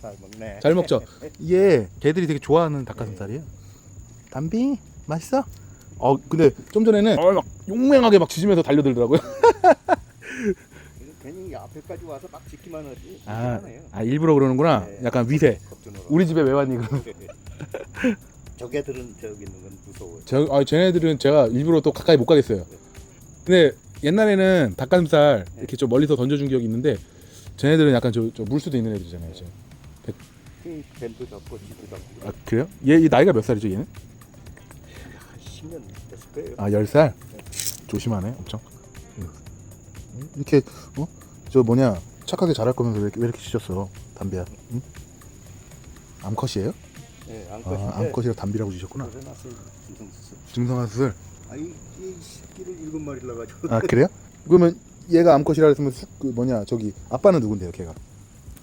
잘 먹네. 잘 먹죠. 이게 개들이 되게 좋아하는 닭가슴살이에요. 담비 맛있어? 어 근데 좀 전에는 어, 막 용맹하게 막 짖으면서 달려들더라고요. 괜히 앞에까지 와서 막 지키만 하지. 아, 괜찮아요. 아 일부러 그러는구나. 네. 약간 위세. 겁주느라. 우리 집에 왜 왔니 그럼? 저개들은 저기 있는 건 무서워요. 저, 아, 쟤네들은 제가 일부러 또 가까이 못 가겠어요. 근데 옛날에는 닭가슴살 이렇게 좀 멀리서 던져준 기억이 있는데 쟤네들은 약간 저, 저 물수도 있는 애들이잖아요. 그 뱀도 잡고 쥐도 잡고 아 그래요? 얘 이 나이가 몇 살이죠 얘는? 한 10년 됐을 거예요. 아 10살? 조심하네 엄청 음. 이렇게 어? 저 뭐냐 착하게 자랄 거면서 왜 이렇게, 왜 이렇게 지셨어 담비야 응? 암컷이에요? 네, 아, 암컷인데 암컷이라 담비라고 지셨구나 그래놨어요. 증성화 수술 아이 이 새끼를 일곱 마리 낳아가지고 아 그래요? 그러면 얘가 암컷이라 했으면 수, 그 뭐냐 저기 아빠는 누군데요 걔가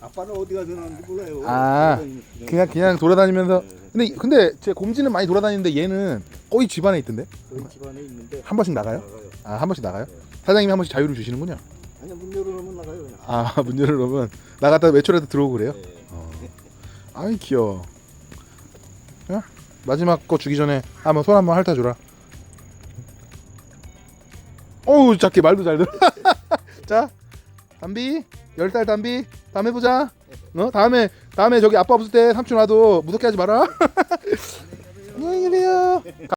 아빠는 어디 가서 나는지 몰라요. 아, 그냥 그냥 돌아다니면서 네, 근데 근데 제 곰지는 많이 돌아다니는데 얘는 거의 집안에 있던데 저희 집안에 있는데 한 번씩 나가요? 나가요. 아 한 번씩 나가요? 사장님이 한 번씩 자유를 주시는군요 아니 문 열어놓으면 나가요. 그냥. 아 문 열어놓으면 나갔다 외출해도 들어오고 그래요? 네. 어. 아이 귀여워. 야, 마지막 거 주기 전에 한번 손 한번 핥아주라. 어우 작게 말도 잘 들어. 자, 담비 열살 담비 다음에 보자. 어 다음에 다음에 저기 아빠 없을 때 삼촌 와도 무섭게 하지 마라. 안녕히 계세요.